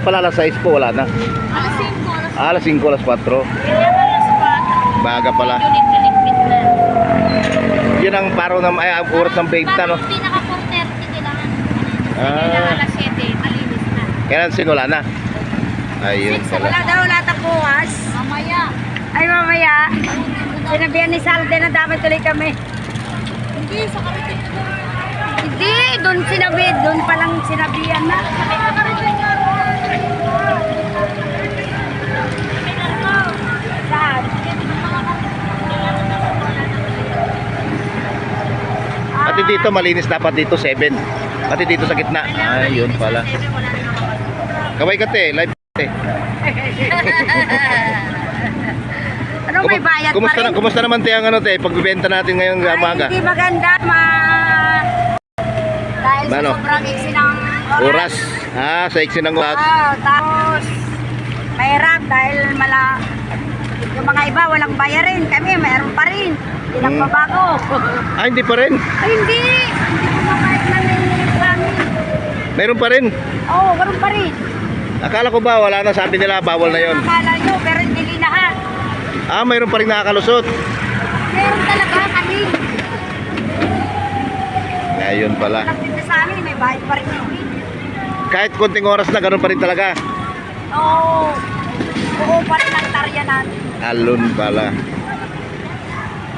pala alas 6 po, wala na. Alas 5, alas Ah, alas 5, alas 4. Kaya alas 4. Baga pala. Yun ang paro ng ay, ang oras ng na, no? Parang pinaka 4.30 kailangan. Ah. Kailangan alas 7, malinis na. Kailan sinula na? Ayun pala. Wala daw lahat bukas. Mamaya. Ay mamaya. Sinabihan ni Salde na dapat tuloy kami. Hindi, sa karating. Hindi, doon sinabi, doon pa lang sinabihan na. Ka karating? Pati dito malinis dapat dito 7. Pati dito sa gitna. Ayun pala. Kaway ka te, live te. Ano may bayad kumusta, pa rin? na, kumusta naman te ang ano te, pagbibenta natin ngayong Ay, umaga? Hindi maganda, ma... Dahil Ano? sa sobrang iksi ng Oras. Ah, sa iksi ng oras. Oo, tapos mahirap dahil mala yung mga iba walang bayarin kami mayroon pa rin hindi Hmm. nagbabago Ah, hindi pa rin. ay hindi hindi ko mabait na Meron pa rin. oo oh, ganun pa rin Akala ko ba wala na sabi nila bawal na yon. akala nyo pero hindi linahan Ah, mayroon pa rin nakakalusot. meron talaga kami Ayun pala. nagtinda sa amin may bayad pa rin kami Kahit konting oras na, ganun pa rin talaga. oo oo pa rin ang tarya natin Alon pala.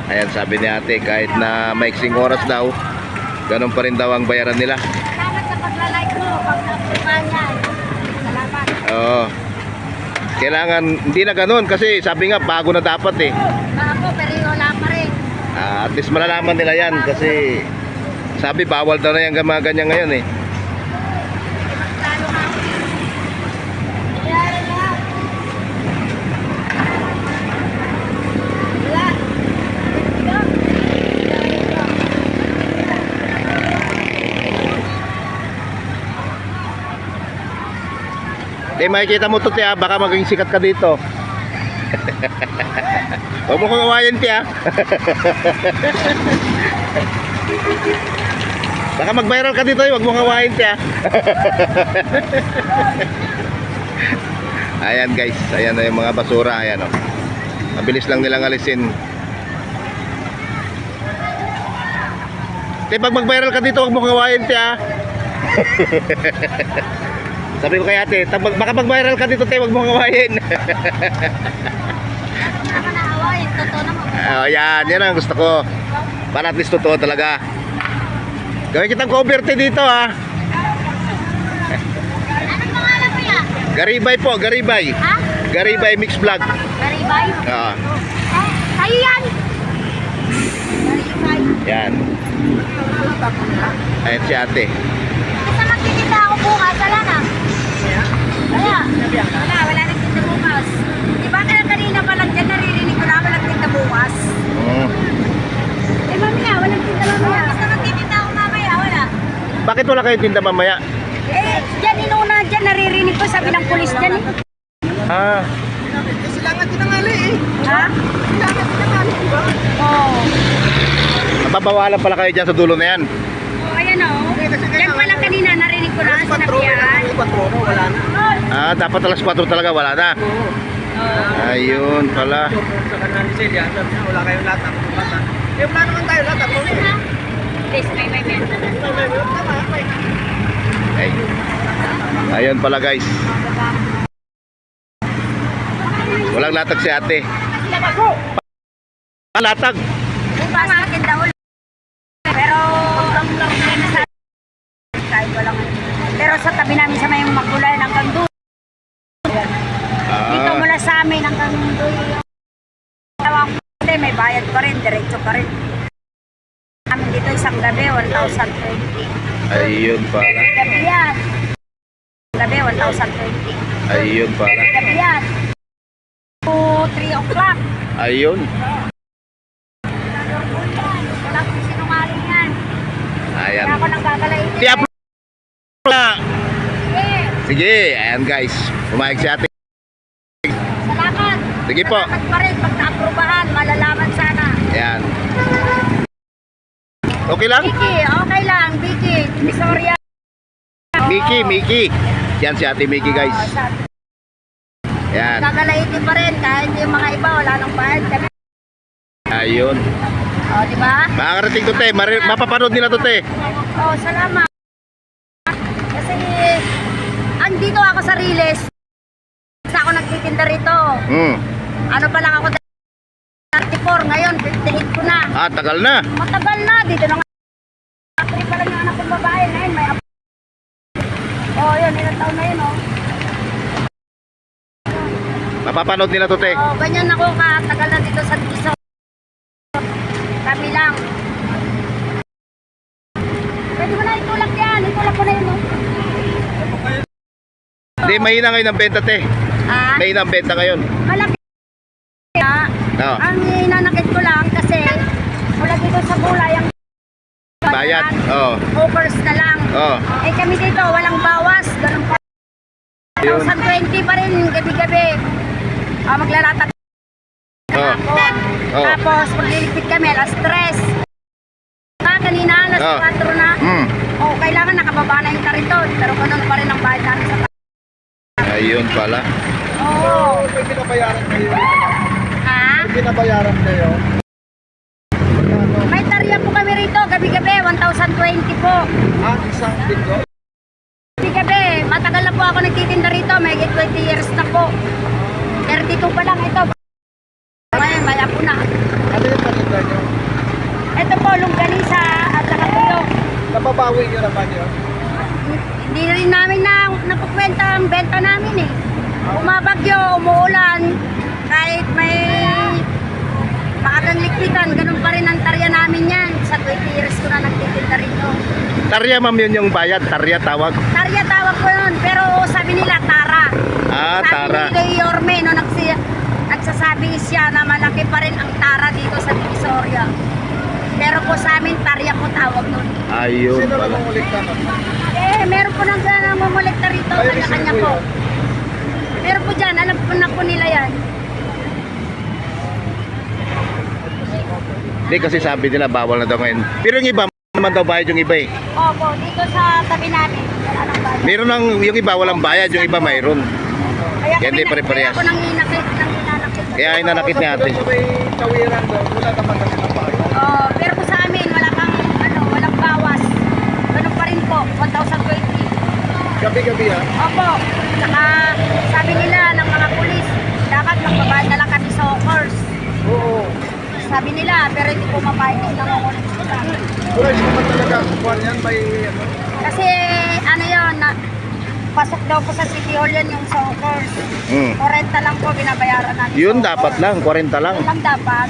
Ayan, sabi ni ate, kahit na maiksing oras daw, ganun pa rin daw ang bayaran nila. salamat sa paglalike mo pag nakuha niyan salamat Oo. Kailangan, hindi na ganun kasi sabi nga, bago na dapat eh. ako pero wala pa rin Ah, at least malalaman nila yan kasi sabi bawal daw na yung mga ganyan ngayon eh. Lalo ka. Kaya lahat. Wala. Eh, makikita mo to, tiya, baka maging sikat ka dito. Huwag mo kong awayan, tiya. baka mag-viral ka dito, eh. huwag mo kong awayan, tiya. ayan, guys. Ayan na yung mga basura. Ayan, oh. Mabilis lang nilang alisin. Te, pag mag-viral ka dito, huwag mo kong awayan, tiya. Sabi ko kay ate, "Tag- baka mag-viral ka dito, te, huwag mo kong awayin. Ako na awayin. Totoo naman. Oh, yan, yan ang gusto ko. Para at least totoo talaga. Gawin kitang cover te dito ha. Anong pangalan mo yan? Garibay po, Garibay. Ha? Garibay Mix Vlog. Garibay? Ah, Eh, Sa'yo yan. Garibay. yan. Ayan si ate. Wala. Wala. Wala nagtinda bukas. Di ba kaya kanina pa lang dyan naririnig ko na walang tinda bukas? Mm. Eh, mamaya. Walang tinda mamaya. Basta magtitinda ako mamaya. Wala. Bakit wala kayong tinda mamaya? Eh, dyan inuna dyan naririnig ko sabi ng pulis dyan eh. Ah, Ha? Oo. mababawalan pala kayo dyan sa dulo na yan. Oh, ayan o. Yan pa lang kanina narinig ko na sinabihan. Ah, dapat alas 4 talaga, wala na. Ayun pala. sa kanal ni Celia, sabi niya, wala kayong lahat ng bata. Eh, wala naman tayo lahat. Ako. Please, may may may. Ay. Ayun pala guys. Walang latag si ate. Ah, latag. Bukas akin daw. Pero, Pero sa tabi namin sa may magulay hanggang doon. Dito Ah, mula sa amin hanggang doon. May bayad pa rin, diretso pa rin. Amin dito isang gabi, 1,020. ayun pala. Gabi yan. Gabi, 1,020. Ayun pala. Gabi yan. 2, 3 o'clock. Ayun. Sinungaling yan. Ayan. Kaya ako nang gagalayin. I-upload na. Eh, Sige, ayan guys. Pumayag si ate. Sige po. Salamat pa rin. Pag naaprubahan, malalaman sana. Ayan. Okay lang? Vicky, okay lang. Vicky, Visoria. Mickey, Mickey. Yan si Ate Mickey guys. Yan. Gagalaitin pa rin kahit yung mga iba wala nang bayad kami. Ayun. Oh, di ba? Makakarating to te. Mari- mapapanood nila to te. Oh, salamat. Kasi andito ako sa Riles. Sa ako nagtitinda rito. Hmm. Ano pa lang ako 34 ngayon, 58 ko na. Ah, tagal na. Matagal na dito na nga. Actually pa lang yung anak kong babae ngayon, may apo. Oh, yun, ilang taon na yun, oh. Mapapanood nila to te. Oh, ganyan ako katagal na dito sa Tiso. Kami lang. Pwede mo na itulak yan. Itulak ko na yun, oh. Hindi, mahina ngayon ang benta te. Ah, Mahina ang benta ngayon. malaki. Ah, Oh. Ang inanakit ko lang kasi mula dito sa gulay ang Bayad. Oh. Offers na lang. Oh. Eh kami dito, walang bawas. Ganun pa. Yun. 1,020 pa rin gabi-gabi. Ah, maglalatag Oh. hapon. Oh. Tapos magliligpit kami alas 3. Ah, kanina alas Oh. 4 na. Hmm. Oh, kailangan nakababa na yung kariton. Pero ganun pa rin ang bayad namin sa Ayun pala. Oo. May binabayaran kayo. Ha? May binabayaran kayo. May tarya po kami rito, gabi-gabi, 1,020 po. Ah, isang linggo. Gabi-gabi, matagal na po ako nagtitinda rito, may 20 years na po. 32 pa lang ito. Ngayon, maya po na. Ano yung paninda nyo? Ito po, longganisa at saka tuyo. Nababawi nyo naman yun. Hindi na rin namin na ang benta namin eh. Umabagyo, umuulan, kahit may maagang likpitan, ganun pa rin ang tarya namin yan. Sa 20 years ko na nagtitinda rito. Tarya ma'am yun yung bayad. Tarya tawag. Tarya tawag ko yun, pero sabi nila Tara. Ah, sabi Tara. ni Yorme, no, nagsi, nagsasabi siya na malaki pa rin ang Tara dito sa Divisoria. Pero po sa amin, Tarya po tawag nun. Ayun Sino pala. ka nun? Eh, meron po nang mamulekta rito, Ay, kanya-kanya resibo po. yun. Meron po dyan, alam po na po nila yan. Hindi kasi sabi nila bawal na daw ngayon. Pero yung iba naman daw bayad yung iba eh. Opo, dito sa tabi namin. Wala nang bayad. Meron ng yung iba walang bayad, yung iba mayroon. Kaya Yan, kami di na- pare-parehas. Kaya ako nang inakit, nang inanakit. Kaya inanakit ni ate. Sa may tawiran doon, wala naman na 1,023. Gabi-gabi ha? Opo. Saka sabi nila ng mga pulis, dapat magbabayad na lang kami sa course. Oo. Sabi nila, pero hindi ko mapahingin lang ako ng sila. Course naman talaga, kukuhan yan, may ano? Kasi ano yun, na, pasok daw po sa City Hall yan yung sa course. Mm. 40 lang po binabayaran natin. Yun dapat lang, 40 lang. Yun lang dapat.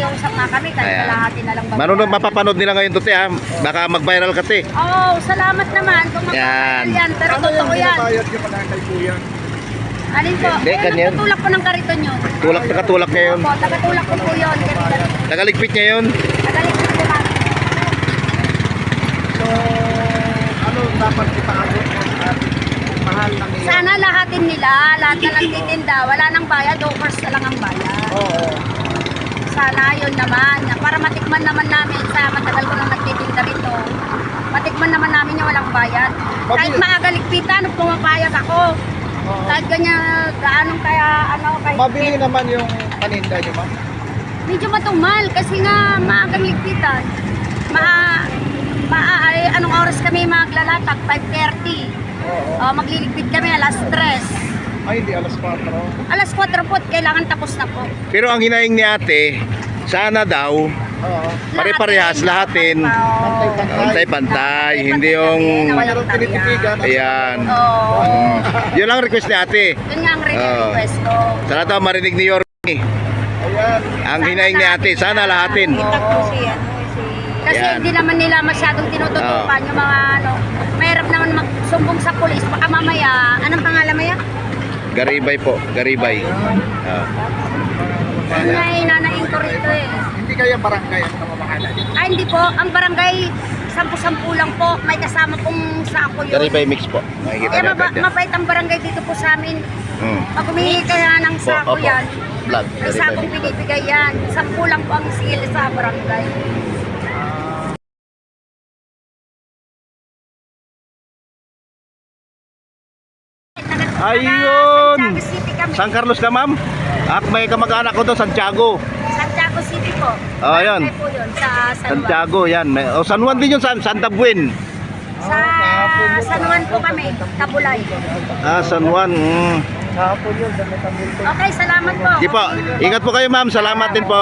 Nagigiusap nga kami, kahit Ayan. kalahati na lang babayaran. Manunod mapapanood nila ngayon to te ha. Baka mag-viral ka te. Oh, salamat naman kung Yan. yan. yan. Pero Ano totoo yung yan. binabayad nyo pala kay Kuya? Alin po? Hindi, Eh, ganyan. nagtutulak po ng kariton yun. Tulak na katulak niya yun. Opo, tagatulak ko po yun. Nagaligpit niya yun. Nagalit ko po. So, ano dapat ipaabot mo at mahal na? Sana lahatin nila, lahat na nagtitinda, wala nang bayad, offers na lang ang bayad. Oo. Sana yun naman, para matikman naman namin sa matagal ko nang nagtitinda rito. Matikman naman namin yung walang bayad. Kahit Mabili- maaga ligpitan, pumapayag ako. Oo. Kahit ganyan, gaano kaya, ano, kahit Mabili naman yung paninda nyo, ma'am. medyo matumal kasi nga maagang ligpitan. Ma, ma, ay, anong oras kami maglalatag? 5.30. Oo. O, magliligpit kami alas 3. Ay, hindi, alas 4. Alas 4 po, kailangan tapos na po. Pero ang hinaing ni ate, sana daw Oo. pare-parehas lahatin. Pantay-pantay, hindi yung Mayroong tinititigan. ayan. Oo. Mm. Yun lang request ni ate. Yun nga ang request ko. Sana daw marinig ni Yorme. Ayan. Ang hinaing ni ate, sana lahatin. Kasi Yan. hindi naman nila masyadong tinututupan yung mga ano. Mahirap naman magsumbong sa pulis. Baka mamaya, anong pangalan mo yan? Garibay po, Garibay. Ah. Uh. Yun na inanain ko rito eh. Hindi kaya barangay ang namamahala? Ay ah, hindi po, ang barangay sampu-sampu lang po. May kasama pong sako yun. Garibay mix po. Makikita eh, maba- mabait ang barangay dito po sa amin. Mm. Pag humingi kaya ng sako po, yan, Vlog. may sakong binibigay yan. Sampu lang po ang sale sa barangay. Ah. Ayun! San Carlos ka, ma'am? At may kamag-anak ko doon, Santiago. Santiago City po. Oh, ayun. Barangay po yun, sa San Juan. Santiago, yan. May, oh, San Juan din yun, San, Santa Buin. Sa San Juan po kami, Tabulay. Ah, San Juan. Mm. Kahapon yun, sa tambul Okay, salamat po. Sige po. Ingat po kayo, ma'am. Salamat din po.